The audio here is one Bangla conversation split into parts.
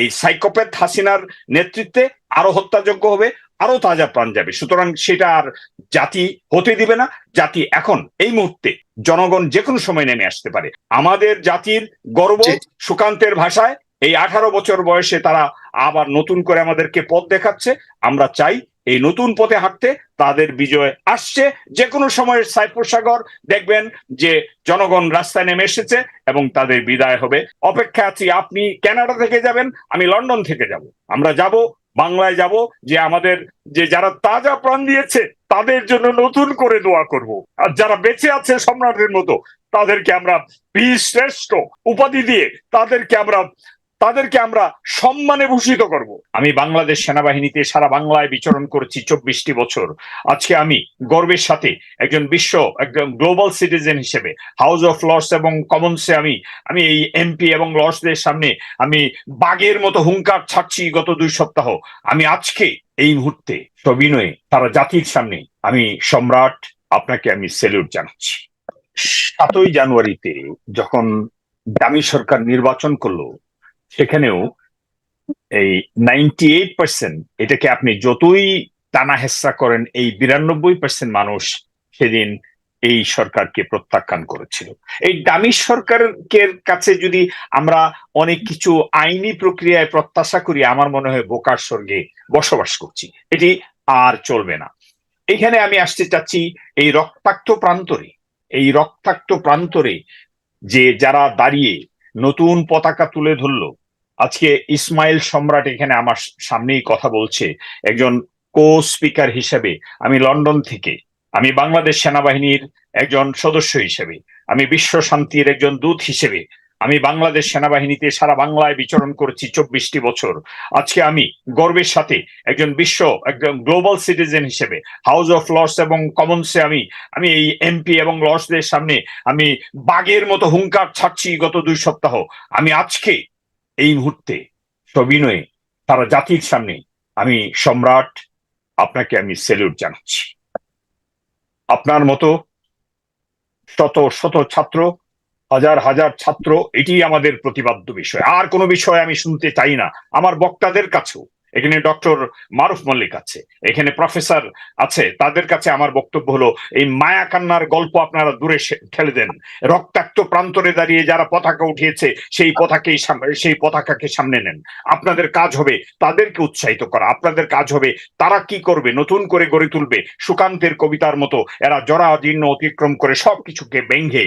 এই সাইকোপ্যাথ হাসিনার নেতৃত্বে আরও হত্যাযোগ্য হবে আরও তাজা প্রাণ যাবে। সুতরাং সেটা আর জাতি হতে দিবে না। জাতি এখন এই মুহূর্তে জনগণ যে কোনো সময় নেমে আসতে পারে। আমাদের জাতির গর্ব সুকান্তের ভাষায় এই আঠারো বছর বয়সে তারা আবার নতুন করে আমাদেরকে পথ দেখাচ্ছে। আমরা চাই এই নতুন পথে হাঁটতে তাদের বিজয় আসছে। যে কোনো সময় সাইফুর সাগর দেখবেন যে জনগণ রাস্তায় নেমে এসেছে এবং তাদের বিদায় হবে। অপেক্ষা আছি, আপনি কানাডা থেকে যাবেন, আমি লন্ডন থেকে যাব। আমরা যাব, বাংলায় যাব, যে আমাদের, যে যারা তাজা প্রাণ দিয়েছে, তাদের জন্য নতুন করে দোয়া করব। আর যারা বেঁচে আছে সম্রাটের মতো, তাদেরকে আমরা বীর শ্রেষ্ঠ উপাধি দিয়ে তাদেরকে আমরা তাদেরকে আমরা সম্মানে ভূষিত করব। আমি বাংলাদেশ সেনাবাহিনীতে সারা বাংলায় বিচরণ করেছি চব্বিশটি বছর। আজকে আমি গর্বের সাথে একজন বিশ্ব, একজন গ্লোবাল সিটিজেন হিসেবে, হাউস অফ লর্ডস এবং কমন্সে আমি আমি এই এমপি এবং লর্ডসদের সামনে আমি বাঘের মতো হুঙ্কার ছাড়ছি গত দুই সপ্তাহ। আমি আজকে এই মুহূর্তে সবিনয়ে তারা জাতির সামনে আমি সম্রাট, আপনাকে আমি সেলুট জানাচ্ছি। সাতই জানুয়ারিতে যখন দামি সরকার নির্বাচন করল সেখানেও এই নাইনটি এইট পার্সেন্ট এটাকে আপনি যতই টানা হেসা করেন, এই বিরানব্বই পার্সেন্ট মানুষ সেদিন এই সরকারকে প্রত্যাখ্যান করেছিল। এই দামি সরকারের কাছে যদি আমরা অনেক কিছু আইনি প্রক্রিয়ায় প্রত্যাশা করি, আমার মনে হয় বোকার স্বর্গে বসবাস করছি। এটি আর চলবে না। এখানে আমি আসতে চাচ্ছি এই রক্তাক্ত প্রান্তরে, এই রক্তাক্ত প্রান্তরে যে যারা দাঁড়িয়ে নতুন পতাকা তুলে ধরল। আজকে ইসমাইল সম্রাট এখানে আমার সামনেই কথা বলছে। একজন কো স্পিকার হিসেবে আমি লন্ডন থেকে। আমি বাংলাদেশ সেনাবাহিনীর একজন সদস্য হিসেবে। আমি বিশ্ব শান্তির একজন দূত হিসেবে। আমি বাংলাদেশ সেনাবাহিনীতে সারা বাংলায় বিচরণ করেছি চব্বিশটি বছর। আজকে আমি গর্বের সাথে একজন বিশ্ব, একজন গ্লোবাল সিটিজেন হিসেবে, হাউস অফ লর্ডস এবং কমন্সে আমি আমি এই এমপি এবং লর্ডসদের সামনে আমি বাঘের মতো হুঙ্কার ছাড়ছি গত দুই সপ্তাহ। আমি আজকে এই মুহূর্তে সবিনয়ে তারা জাতির সামনে আমি সম্রাট, আপনাকে আমি সেলুট জানাচ্ছি। আপনার মতো শত শত ছাত্র হাজার হাজার ছাত্র এটি আমাদের প্রতিবাদ্য বিষয়। আর কোনো বিষয় আমি শুনতে চাই না। আমার বক্তাদের কাছেও। এখানে ডক্টর মারুফ মল্লিক আছে, এখানে প্রফেসর আছে, তাদের কাছে আমার বক্তব্য হলো, এই মায়া কান্নার গল্প আপনারা দূরে ঠেলে দেন। রক্তাক্ত প্রান্তরে দাঁড়িয়ে যারা পতাকা উঠিয়েছে, সেই পতাকেই সেই পতাকাকে সামনে নেন। আপনাদের কাজ হবে তাদেরকে উৎসাহিত করা। আপনাদের কাজ হবে তারা কি করবে, নতুন করে গড়ে তুলবে, সুকান্তের কবিতার মতো এরা জরাজীর্ণ অতিক্রম করে সবকিছুকে ব্যঙ্গে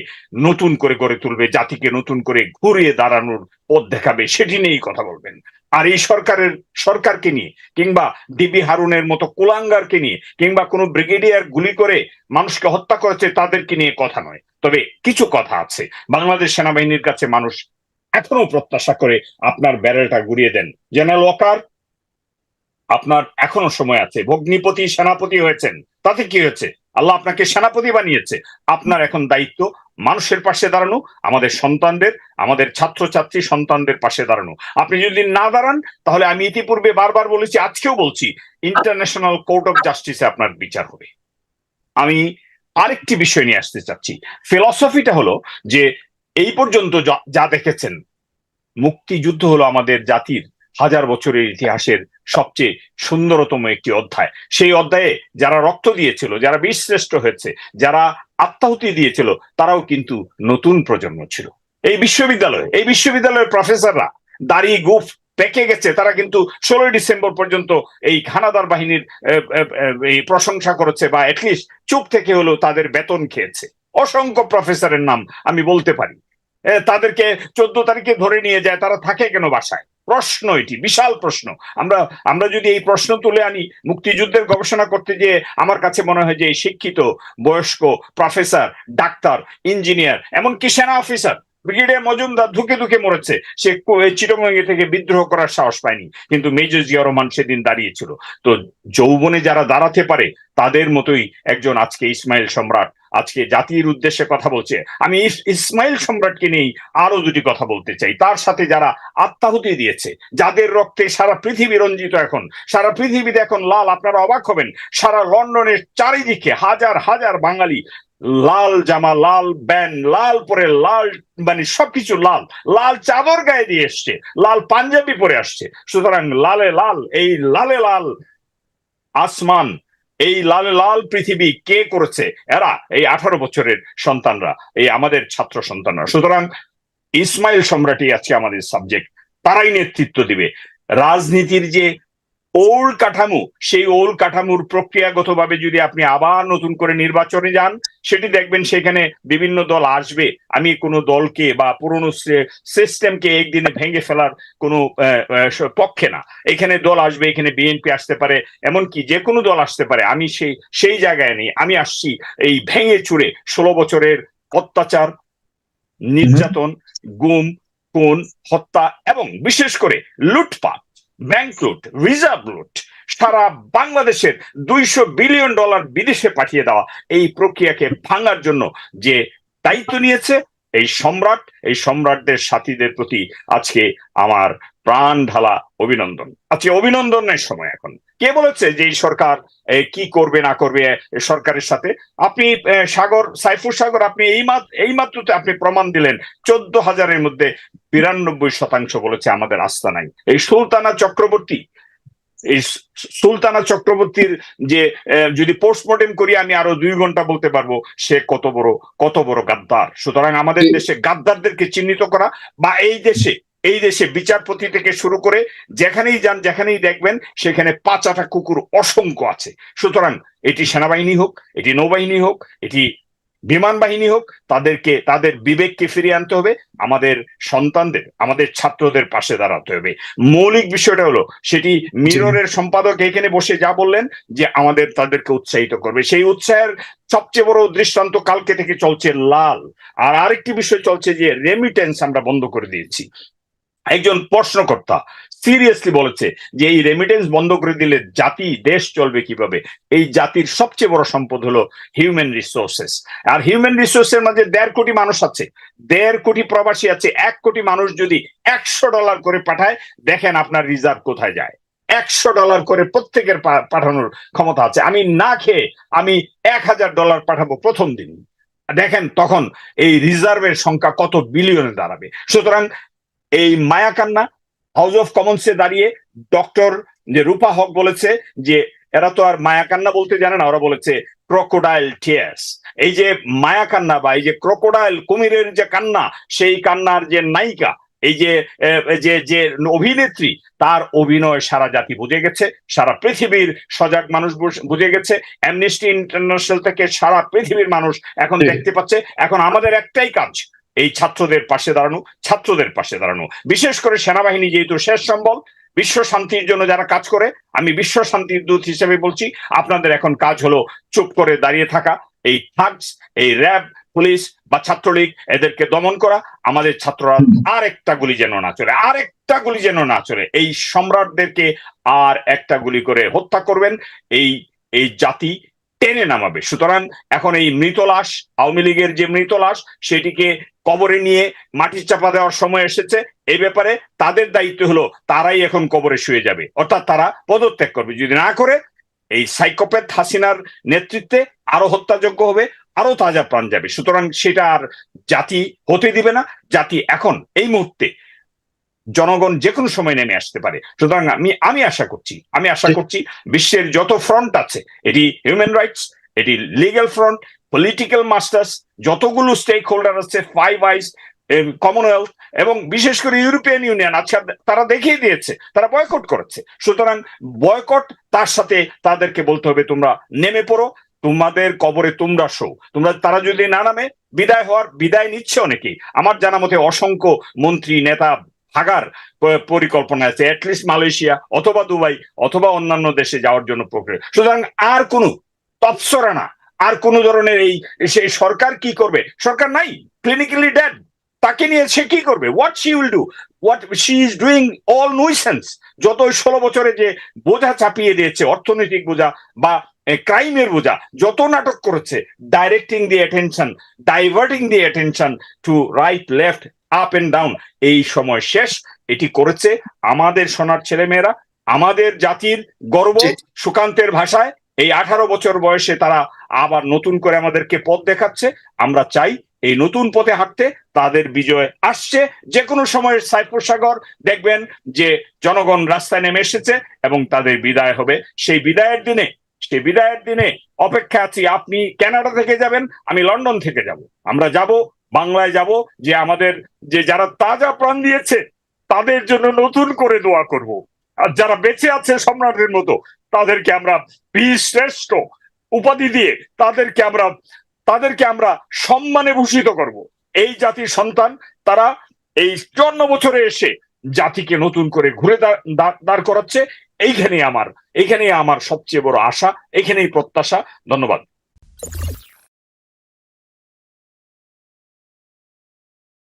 নতুন করে গড়ে তুলবে, জাতিকে নতুন করে ঘুরিয়ে দাঁড়ানোর পথ দেখাবে। সেটি নিয়েই কথা বলবেন। আর এই সরকারের, সরকারকে নিয়ে, কিংবা ডিবি হারুনের মতো কুলাঙ্গারকে নিয়ে, কিংবা কোনো ব্রিগেডিয়ার গুলি করে মানুষকে হত্যা করেছে তাদেরকে নিয়ে কথা নয়। তবে কিছু কথা আছে। বাংলাদেশ সেনাবাহিনীর কাছে মানুষ এখনও প্রত্যাশা করে আপনার ব্যারেলটা ঘুরিয়ে দেন। জেনারেল ওয়াকার আপনার এখনও সময় আছে। ভগ্নিপতি সেনাপতি হয়েছেন। তাতে কি হয়েছে? আল্লাহ আপনাকে সেনাপতি বানিয়েছে। আপনার এখন দায়িত্ব মানুষের পাশে দাঁড়ানো, আমাদের সন্তানদের, আমাদের ছাত্রছাত্রী সন্তানদের পাশে দাঁড়ানো। আপনি যদি না দাঁড়ান, তাহলে আমি ইতিপূর্বে বারবার বলেছি, আজকেও বলছি ইন্টারন্যাশনাল কোর্ট অফ জাস্টিসে আপনার বিচার হবে। আমি আরেকটি বিষয় নিয়ে আসতে চাচ্ছি। ফিলসফিটা হলো যে, এই পর্যন্ত যা- দেখেছেন, মুক্তিযুদ্ধ হলো আমাদের জাতির হাজার বছরের ইতিহাসের সবচেয়ে সুন্দরতম একটি অধ্যায়। সেই অধ্যায়ে যারা রক্ত দিয়েছিল, যারা বীরশ্রেষ্ঠ হয়েছে, যারা আত্মাহুতি দিয়েছিল, তারাও কিন্তু নতুন প্রজন্ম ছিল। এই বিশ্ববিদ্যালয়, এই বিশ্ববিদ্যালয়ের প্রফেসররা দাড়ি, গুফ পেকে গেছে, তারা কিন্তু ষোলোই ডিসেম্বর পর্যন্ত এই ঘানাদার বাহিনীর এই প্রশংসা করেছে বা অ্যাটলিস্ট চুপ থেকে হলেও তাদের বেতন খেয়েছে। অসংখ্য প্রফেসরের নাম আমি বলতে পারি। তাদেরকে চোদ্দ তারিখে ধরে নিয়ে যায়, তারা থাকে কেন বাসায়? প্রশ্ন এটি, বিশাল প্রশ্ন। আমরা আমরা যদি এই প্রশ্ন তুলে আনি, মুক্তিযুদ্ধের গবেষণা করতে গিয়ে আমার কাছে মনে হয় যে শিক্ষিত, বয়স্ক প্রফেসর, ডাক্তার, ইঞ্জিনিয়ার, এমনকি সেনা অফিসার, ব্রিগেডিয়ার মজুমদার ধুকে ধুকে মরেছে, সে চিটমঙ্গে থেকে বিদ্রোহ করার সাহস পায়নি। কিন্তু মেজর জিয়া রহমান সেদিন দাঁড়িয়েছিল। তো যৌবনে যারা দাঁড়াতে পারে, তাদের মতোই একজন আজকে ইসমাইল সম্রাট আজকে জাতির উদ্দেশ্যে কথা বলছে। আমি ইসমাইল সম্রাটকে নিয়েই আরও দুটি কথা বলতে চাই। তার সাথে যারা আত্মাহুতি দিয়েছে, যাদের রক্তে সারা পৃথিবী রঞ্জিত এখন, সারা পৃথিবীতে এখন লাল, আপনারা অবাক হবেন, সারা লন্ডনের চারিদিকে হাজার হাজার বাঙালি লাল জামা, লাল ব্যান্ড লাল পরে লাল মানে সবকিছু লাল। লাল চাদর গায়ে দিয়ে এসছে, লাল পাঞ্জাবি পরে আসছে। সুতরাং লালে লাল, এই লালে লাল আসমান এই লাল লাল পৃথিবী কে করেছে? এরা, এই আঠারো বছরের সন্তানরা, এই আমাদের ছাত্র সন্তানরা। সুতরাং ইসমাইল সম্রাটই আজকে আমাদের সাবজেক্ট তারাই নেতৃত্ব দিবে। রাজনীতির যে ওল্ড কাঠামো, সেই ওল্ড কাঠামোর প্রক্রিয়াগতভাবে যদি আপনি আবার নতুন করে নির্বাচনে যান, সেটি দেখবেন সেখানে বিভিন্ন দল আসবে। আমি কোনো দলকে বা পুরনো সিস্টেমকে একদিনে ভেঙে ফেলার কোনো পক্ষে না। এখানে দল আসবে, এখানে বিএনপি আসতে পারে, এমনকি যে কোনো দল আসতে পারে। আমি সেই সেই জায়গায় নেই। আমি আসছি এই ভেঙে চুরে ষোলো বছরের অত্যাচার, নির্যাতন, গুম, খুন, হত্যা এবং বিশেষ করে লুটপাট। ব্যাংক লুট রিজার্ভ লুট সারা বাংলাদেশের দুইশো বিলিয়ন ডলার বিদেশে পাঠিয়ে দেওয়া এই প্রক্রিয়াকে ভাঙার জন্য যে দায়িত্ব নিয়েছে, এই সম্রাট, এই সম্রাটদের সাথীদের প্রতি আজকে আমার প্রাণ ঢালা অভিনন্দন। আজকে অভিনন্দনের সময় এখন। কে বলেছে যে এই সরকার কি করবে না করবে সরকারের সাথে? আপনি সাগর সাইফুর সাগর আপনি এই মাত্র এই মাত্রতে আপনি প্রমাণ দিলেন চোদ্দ হাজারের মধ্যে বিরানব্বই শতাংশ বলেছে আমাদের আস্থা নাই। এই সুলতানা চক্রবর্তী এই সুলতানা চক্রবর্তীর যে যদি পোস্টমর্টেম করি আমি আরও দুই ঘণ্টা বলতে পারব সে কত বড় কত বড় গাদ্দার। সুতরাং আমাদের দেশে গাদ্দারদেরকে চিহ্নিত করা বা এই দেশে এই দেশে বিচারপতি থেকে শুরু করে যেখানেই যান, যেখানেই দেখবেন, সেখানে পাঁচাটা কুকুর অসংখ্য আছে। সুতরাং এটি সেনাবাহিনী হোক, এটি নৌবাহিনী হোক, এটি বিমান বাহিনী হোক, তাদেরকে, তাদের বিবেককে ফিরিয়ে আনতে হবে, আমাদের সন্তানদের, আমাদের ছাত্রদের পাশে দাঁড়াতে হবে। মৌলিক বিষয়টা হলো, সেটি মিররের সম্পাদক এখানে বসে যা বললেন, যে আমাদের তাদেরকে উৎসাহিত করবে। সেই উৎসাহের সবচেয়ে বড় দৃষ্টান্ত কালকে থেকে চলছে লাল। আর আরেকটি বিষয় চলছে যে রেমিটেন্স আমরা বন্ধ করে দিয়েছি। একজন প্রশ্নকর্তা সিরিয়াসলি বলেছে যে এই রেমিটেন্স বন্ধ করে দিলে জাতি, দেশ চলবে কীভাবে? এই জাতির সবচেয়ে বড় সম্পদ হলো হিউম্যান রিসোর্সেস আর হিউম্যান রিসোর্সের মাঝে দেড় কোটি মানুষ আছে। দেড় কোটি প্রবাসী আছে। এক কোটি মানুষ যদি একশো ডলার করে পাঠায়, দেখেন আপনার রিজার্ভ কোথায় যায়। একশো ডলার করে প্রত্যেকের পাঠানোর ক্ষমতা আছে। আমি না খেয়ে আমি এক হাজার ডলার পাঠাবো প্রথম দিন। দেখেন তখন এই রিজার্ভের সংখ্যা কত বিলিয়নে দাঁড়াবে। সুতরাং এই মায়াকান্না হাউস অফ কমন্সে দাঁড়িয়ে ডক্টর যে রূপা হক বলেছে যে এরা তো আর মায়াকান্না বলতে জানে না ওরা বলেছে ক্রোকোডাইল টিয়ার্স এই যে মায়াকান্না বা এই যে ক্রোকোডাইল কুমিরের যে কান্না সেই কান্নার যে নায়িকা এই যে যে যে অভিনেত্রী তার অভিনয় সারা জাতি বুঝে গেছে সারা পৃথিবীর সজাগ মানুষ বুঝে গেছে। অ্যামনেস্টি ইন্টারন্যাশনাল থেকে সারা পৃথিবীর মানুষ এখন দেখতে পাচ্ছে। এখন আমাদের একটাই কাজ এই ছাত্রদের পাশে দাঁড়ানো, ছাত্রদের পাশে দাঁড়ানো। বিশেষ করে সেনাবাহিনী যেহেতু শেষ সম্বল, বিশ্ব শান্তির জন্য যারা কাজ করে, আমি বিশ্ব শান্তির দূত হিসেবে বলছি, আপনাদের এখন কাজ হলো চুপ করে দাঁড়িয়ে থাকা, এই থাগস, এই র্যাব, পুলিশ বা ছাত্রলীগ, এদেরকে দমন করা, আমাদের ছাত্ররা আর একটা গুলি যেন না চলে আর একটা গুলি যেন না চলে এই সম্রাটদেরকে আর একটা গুলি করে হত্যা করবেন, এই এই জাতি টেনে নামাবে। সুতরাং এখন এই মৃত লাশ, আওয়ামী লীগের যে মৃত লাশ, সেটিকে কবরে নিয়ে মাটি চাপা দেওয়ার সময় এসেছে। এই ব্যাপারে তাদের দায়িত্ব হলো তারাই এখন কবরে শুয়ে যাবে। অর্থাৎ তারা পদত্যাগ করবে। যদি না করে এই সাইকোপ্যাথ হাসিনার নেতৃত্বে আরও হত্যাযোগ্য হবে আরও তাজা প্রাণ যাবে। সুতরাং সেটা আর জাতি হতে দিবে না। জাতি এখন এই মুহূর্তে জনগণ যে কোনো সময় নেমে আসতে পারে। সুতরাং আমি আমি আশা করছি আমি আশা করছি বিশ্বের যত ফ্রন্ট আছে এটি হিউম্যান রাইটস এটি লিগ্যাল ফ্রন্ট পলিটিক্যাল মাস্টার্স যতগুলো স্টেক হোল্ডার আছে ফাইভ আইস কমনওয়েলথ এবং বিশেষ করে ইউরোপিয়ান ইউনিয়ন আজকে তারা দেখিয়ে দিয়েছে, তারা বয়কট করেছে। সুতরাং বয়কট তার সাথে তাদেরকে বলতে হবে, তোমরা নেমে পড়ো, তোমাদের কবরে তোমরা শো তোমরা, তারা যদি না নামে, বিদায় হওয়ার বিদায় নিচ্ছে অনেকেই। আমার জানা মতে অসংখ্য মন্ত্রী, নেতা, ভাগার পরিকল্পনা আছে। অ্যাটলিস্ট মালয়েশিয়া অথবা দুবাই অথবা অন্যান্য দেশে যাওয়ার জন্য প্রক্রিয়া। সুতরাং আর কোনো তৎসরা না। আর কোন ধরনের এই সেই সরকার কি করবে? সরকার নাই ক্লিনিক্যালি ডেড তাকে নিয়ে সে কি করবে? What she will do what she is doing all nuisance যত ষোলো বছরে যে বোঝা চাপিয়ে দিয়েছে অর্থনৈতিক বোঝা বা ক্রাইমের বোঝা যত নাটক করেছে directing the attention diverting the attention to right left up and down এই সময় শেষ এটি করেছে আমাদের সোনার ছেলেমেয়েরা আমাদের জাতির গর্ব সুকান্তের ভাষায় এই আঠারো বছর বয়সে তারা আবার নতুন করে আমাদেরকে পথ দেখাচ্ছে। আমরা চাই এই নতুন পথে হাঁটতে তাদের বিজয় আসছে। যে কোনো সময় সাইফুর সাগর দেখবেন যে জনগণ রাস্তায় নেমে এসেছে এবং তাদের বিদায় হবে। সেই বিদায়ের দিনে, সেই বিদায়ের দিনে অপেক্ষা আছি, আপনি কানাডা থেকে যাবেন, আমি লন্ডন থেকে যাব। আমরা যাব, বাংলায় যাব, যে আমাদের, যে যারা তাজা প্রাণ দিয়েছে, তাদের জন্য নতুন করে দোয়া করব। আর যারা বেঁচে আছে সম্রাটের মতো তাদেরকে আমরা বিশ্রেষ্ঠ শ্রেষ্ঠ উপাধি দিয়ে তাদেরকে আমরা তাদেরকে আমরা সম্মানে ভূষিত করব। এই জাতির সন্তান, তারা এই চুয়ান্ন বছরে এসে জাতিকে নতুন করে ঘুরে দাঁড় করাচ্ছে। এইখানে আমার এইখানে আমার সবচেয়ে বড় আশা এখানেই প্রত্যাশা। ধন্যবাদ।